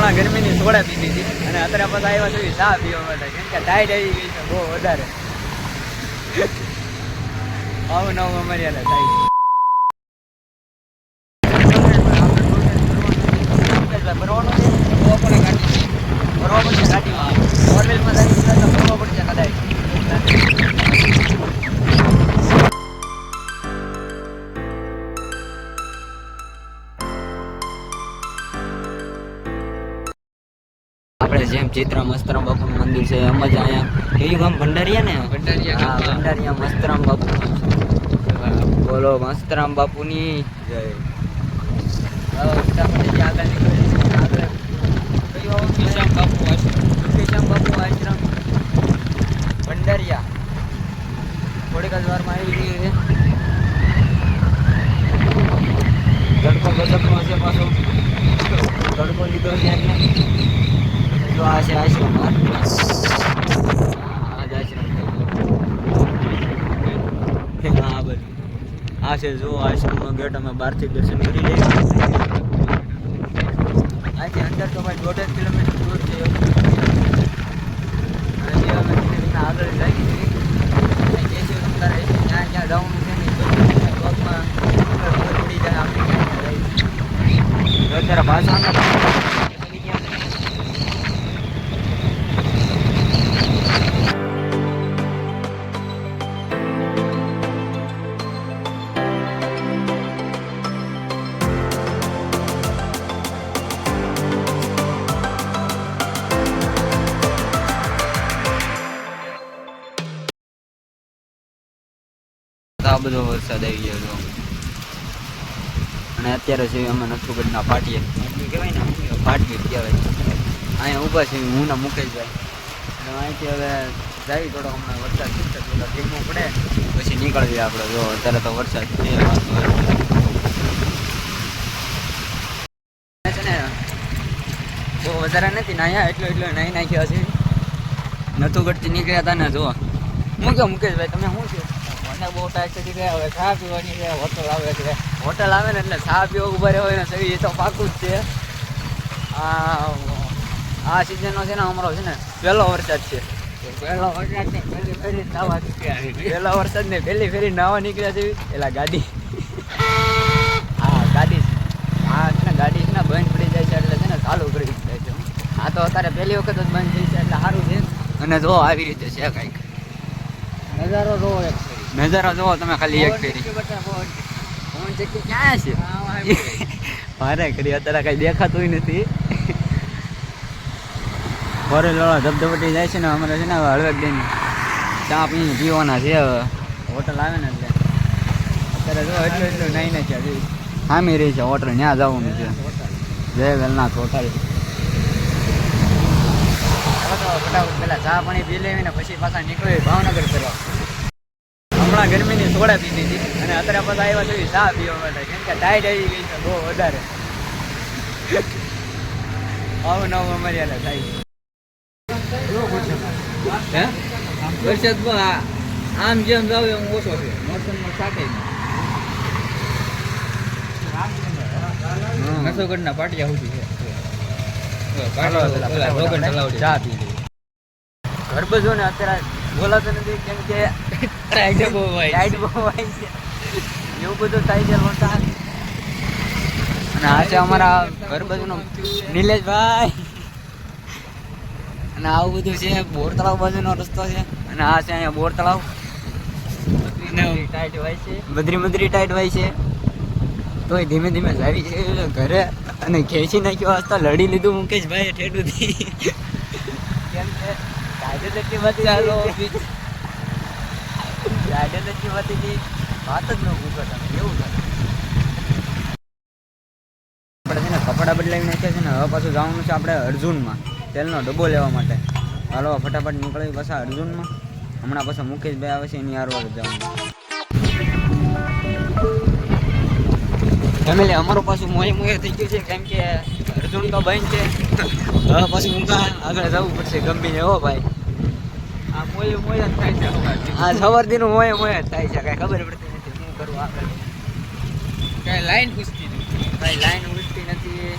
હમણાં ગરમીની સોડા પીધી હતી. અને અત્યારે પાછા આવ્યા છે ચા પીવા માટે. કેમ કે ટાઈટ આવી ગઈ છે, બહુ વધારે. આવું નવું અમારી થાય જેમ ચિત્રા મસ્તરામ બાપુનું મંદિર છે. એમ જ અહીંયા કેવી ગામ? ભંડારિયા ને? ભંડારિયા ભંડારિયા. મસ્તરામ બાપુ બોલો મસ્તરામ બાપુની જય. કયું ભંડારીયા. થોડીક જ વારમાં આવી ગઈ છે. તડકો ગજબનો છે પાછો તડકો લીધો છે એટલે જો આ છે આશ્રમ આ જ આશ્રમ છે હા બધું આ છે, જો આશ્રમનો ગેટ અમે બહારથી દર્શન કરી લઈએ આથી અંદર તો ભાઈ દોઢ કિલોમીટર દૂર છે અને જે અમે ધીમે આગળ જઈએ છીએ છે અંદર જ્યાં જ્યાં છે ને. અત્યારે પાછા બધો વરસાદ આવી ગયો હતો અને અત્યારે છે અમે નથુગઢના પાટીએ. કહેવાય ને? પાટીએ કહેવાય. અહીંયા ઊભા છે હું ના મુકેશભાઈ. અને અહીંથી હવે જાય થોડો હમણાં વરસાદ છૂટશે થોડો ધીમો પડે. પછી નીકળીએ આપણે. જો અત્યારે તો વરસાદ. છે ને બહુ વધારે નથી નાહ્યા એટલો એટલો નાહી નાખ્યા છે. નથુગઢથી નીકળ્યા હતા ને જો. મૂક્યો મુકેશભાઈ તમે શું છે? મને બહુ ટાઈટ થઈ ગયા હવે ચા પીવાની છે હોટલ આવે છે. હોટલ આવે ને એટલે ચા પીવો ઊભા રહ્યો હોય ને સહી એ તો પાકું જ છે. આ આ સિઝનનો છે ને અમારો છે ને પહેલો વરસાદ છે. પહેલો વરસાદ ને પહેલી ફેરી નાવા નીકળ્યા પહેલો વરસાદ ને પહેલી ફેરી નાવા નીકળ્યા છે. એટલે ગાડી. હા ગાડી. હા છે ને ગાડી છે ને બંધ પડી જાય છે એટલે છે ને ચાલુ કરી જાય છે. આ તો અત્યારે પહેલી વખત જ બંધ થઈ છે એટલે સારું છે. અને જો આવી રીતે છે કંઈક. નજારો રો એક નજારો જોવો તમે ખાલી એક ફેરી. ક્યાં છે? મારે કરી અત્યારે કઈ દેખાતું નથી. ફોરેલ વાળા ધબધબટી જાય છે ને અમારે છે ને હળવેક દઈને ચા પીને પીવાના છે હવે. હોટલ આવે ને એટલે. અત્યારે જો એટલું એટલું નહીં ને છે હામી રહી છે હોટલ ત્યાં જવાનું છે. જય વેલનાથ હોટલ. ફટાફટ પેલા ચા પાણી પી લેવી ને પછી પાછા નીકળવી ભાવનગર ગરમીની સોડા પીધી હતી. અને અત્યારે પાછા આવ્યા છે ચા પીવા માટે. કેમ કે ટાઈટ આવી ગઈ છે બહુ વધારે. આવું નવું અમારી હાલે થાય. હે? વરસાદ આમ જેમ જાવ એમ ઓછો છે. મોસમમાં નસોગઢના પાટિયા સુધી છે. ચા પી ને અત્યારે બોલાતો નથી કેમ કે બહુ બહુ છે એવું બધું થાય છે અને આ છે અમારા ઘર બાજુનો નિલેશભાઈ. અને આવું બધું છે બોર તળાવ બાજુનો રસ્તો છે. અને આ છે અહીંયા બોર તળાવ ટાઈટ હોય છે. બદરી બદરી ટાઈટ હોય છે. તોય ધીમે ધીમે જાવી છે. ઘરે અને ખેંચી નાખ્યો હસતા લડી લીધું મુકેશભાઈ ઠેડુથી. કેમ છે? ગાડી એટલી બધી એટલી બધી હતી વાત જ ન પૂછો એવું થાય. આપણે છે ને બદલાવી નાખ્યા છે ને, હવે પાછું જવાનું છે આપણે અર્જુનમાં, તેલનો ડબ્બો લેવા માટે. હાલો, ફટાફટ નીકળી પાછા અર્જુનમાં. હમણાં પાછા મુકેશભાઈ આવે છે, એની હારવાર જવાનું. ફેમિલી, અમારું પાછું મોય મોય થઈ ગયું છે, કેમ કે અર્જુન તો બંધ છે. હવે પાછું ઊંઘા આગળ જવું પડશે ગંભીર, હો ભાઈ. આ મોય મોય મોય થાય છે કાંઈ ખબર પડતી નથી શું કરવું આગળ. કાંઈ લાઈન પૂછતી નથી. ભાઈ લાઈન ઉલટી નથી.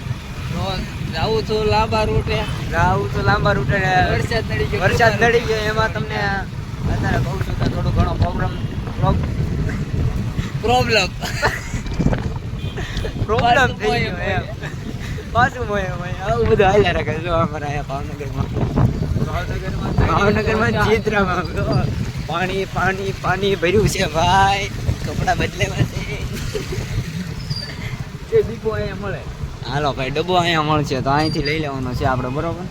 જાવું તો લાંબા રૂટે. જાવું તો લાંબા રૂટે વરસાદ નડી ગયો વરસાદ નડી ગયો એમાં તમને અત્યારે કહું છું કે થોડો ઘણો પ્રોબ્લેમ પ્રોબ્લેમ પ્રોબ્લેમ થઈ ગયો એમ. પાછું મોયે મોયે. આવું બધું હાલ્યા રાખે જો અમારા અહીંયા ભાવનગરમાં. ભાવનગરમાં ચિત્રમાં. પાણી પાણી પાણી ભર્યું છે ભાઈ. કપડા બદલેવા છે. એ દીપો અહીંયા મળે. હાલો ભાઈ ડબ્બો અહીંયા મળશે તો અહીંથી લઈ લેવાનો છે આપણે બરોબર?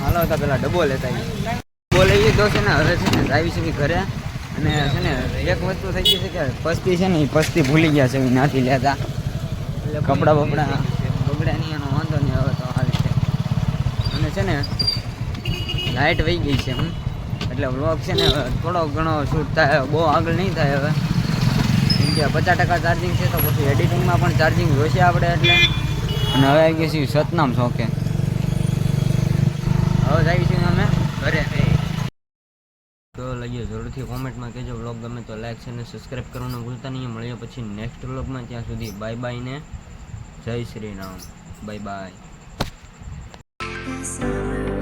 હાલો તો પેલા ડબ્બો લેતા આવીએ. ડબ્બો લઈ લીધો છે ને હવે છે ને આવી છે ઘરે. અને છે ને એક વસ્તુ થઈ ગઈ છે કે પસ્તી છે ને એ પસ્તી ભૂલી ગયા છે એ નાથી લેતા. એટલે કપડા બપડા. બગડ્યા નહીં એનો વાંધો નહીં હવે તો. હાલ છે ને લાઇટ વહી ગઈ છે એમ. એટલે વ્લોગ છે ને થોડો ઘણો શૂટ થાય, બહુ આગળ નહીં થાય હવે. કેમ કે પચાસ ટકા ચાર્જિંગ છે તો પછી એડિટિંગમાં પણ ચાર્જિંગ જોઈશે આપણે એટલે. અને હવે આવી ગઈ છીએ સતનામ શોખે. હવે જઈએ છીએ અમે ઘરે. તો લઈએ જરૂરથી કોમેન્ટમાં કહેજો વ્લોગ ગમે તો લાઈક છે અને સબસ્ક્રાઈબ કરવાનું ભૂલતા નહીં. મળીએ પછી નેક્સ્ટ વ્લોગમાં ત્યાં સુધી બાય બાય ને Jai Shri Ram. Bye bye summer